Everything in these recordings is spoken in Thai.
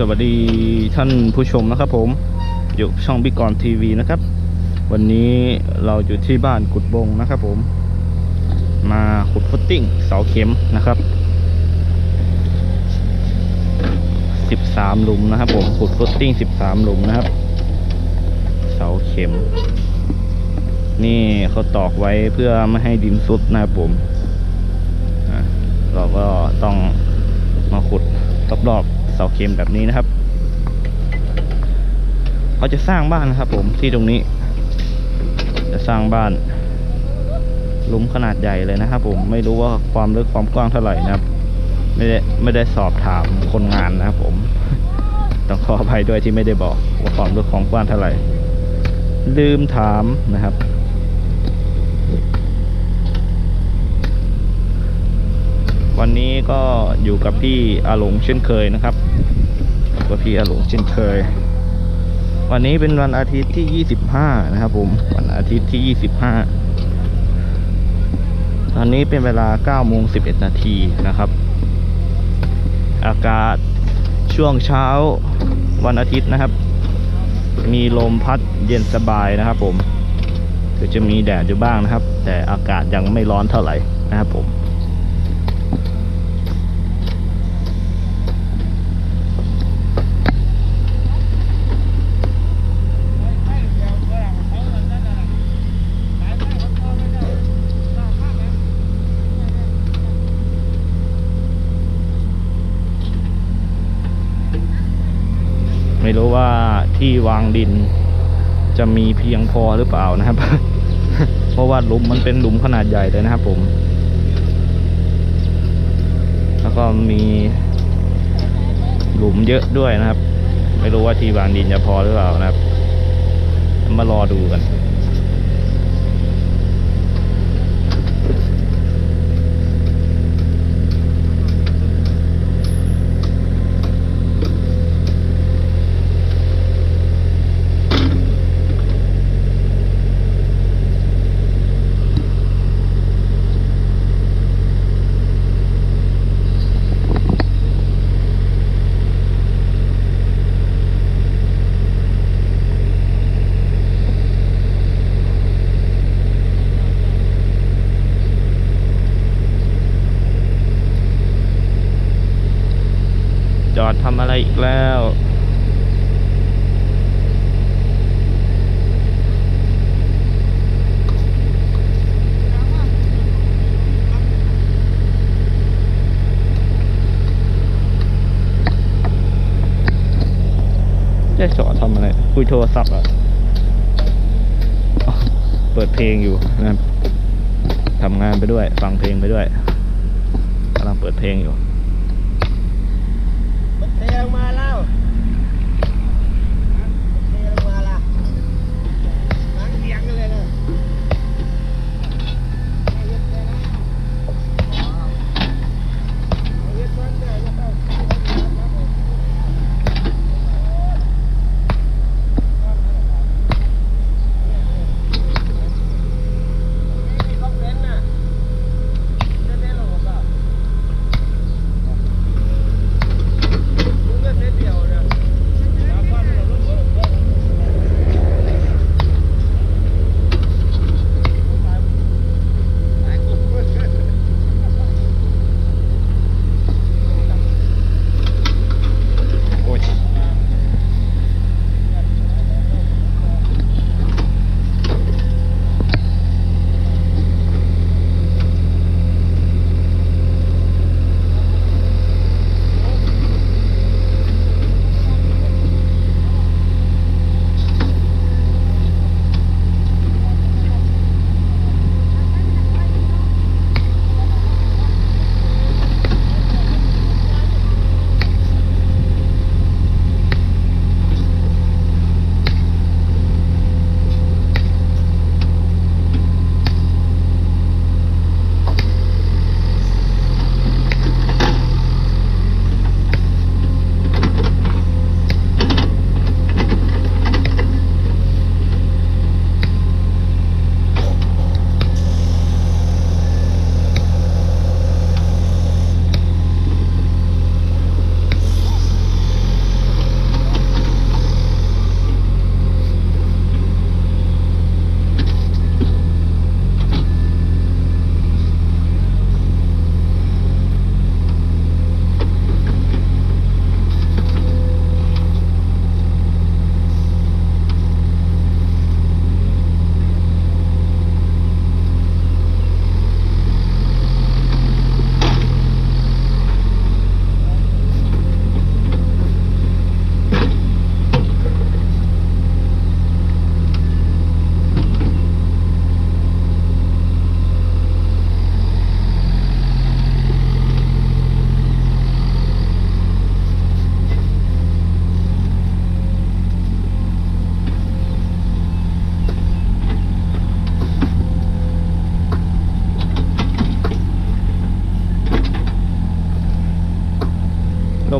สวัสดีท่านผู้ชมนะครับผมอยู่ช่องบิ๊กกอนทีวีนะครับ วันนี้เราอยู่ที่บ้านกุดบงนะครับผม มาขุดฟุตติ้งเสาเข็มนะครับ 13 หลุมนะครับผมขุดฟุตติ้ง 13 หลุมนะครับ เสาเข็ม นี่เขาตอกไว้เพื่อไม่ให้ดินซุดนะครับผมเราก็ต้องมาขุดรอบๆ เสาเข็มแบบนี้นะครับเขาจะสร้างบ้านนะครับผมที่ตรงนี้ จะสร้างบ้านลุมขนาดใหญ่เลยนะครับผมไม่รู้ว่าความลึกความกว้างเท่าไหร่นะครับ ไม่ได้ไม่ได้สอบถามคนงานนะครับผมต้องขออภัยด้วยที่ไม่ได้บอกว่าความลึกความกว้างเท่าไหร่ ลืมถามนะครับ วันนี้ก็อยู่กับพี่อาหลงเช่นเคยนะครับกับพี่อาหลงเช่นเคย วันนี้เป็นวันอาทิตย์ที่ 25 นะครับผม วันอาทิตย์ที่ 25 ตอนนี้เป็นเวลา9โมง11 นาทีนะครับ อากาศช่วงเช้าวันอาทิตย์นะครับ มีลมพัดเย็นสบายนะครับผมถึงจะมีแดดอยู่บ้างนะครับ แต่อากาศยังไม่ร้อนเท่าไหร่นะครับผม ไม่รู้ว่าที่วางดินจะมีเพียงพอหรือเปล่านะครับ เพราะว่าหลุมมันเป็นหลุมขนาดใหญ่เลยนะครับผม แล้วก็มีหลุมเยอะด้วยนะครับ ไม่รู้ว่าที่วางดินจะพอหรือเปล่านะครับ มารอดูกัน จอดทำอะไรอีกแล้วจะจอดทำอะไร คุยโทรศัพท์อะ เปิดเพลงอยู่นะทำงานไปด้วย ฟังเพลงไปด้วยกำลังเปิดเพลงอยู่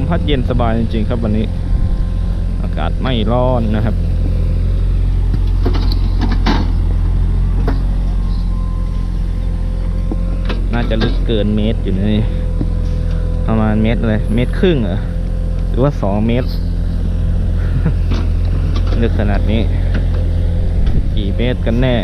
พัดเย็นสบายจริงๆครับวันนี้ อากาศไม่ร้อนนะครับน่าจะลึกเกินเมตรอยู่นี่ประมาณเมตรเลยเมตรครึ่งเหรอหรือว่าสองเมตรลึกขนาดนี้ กี่เมตรกันแน่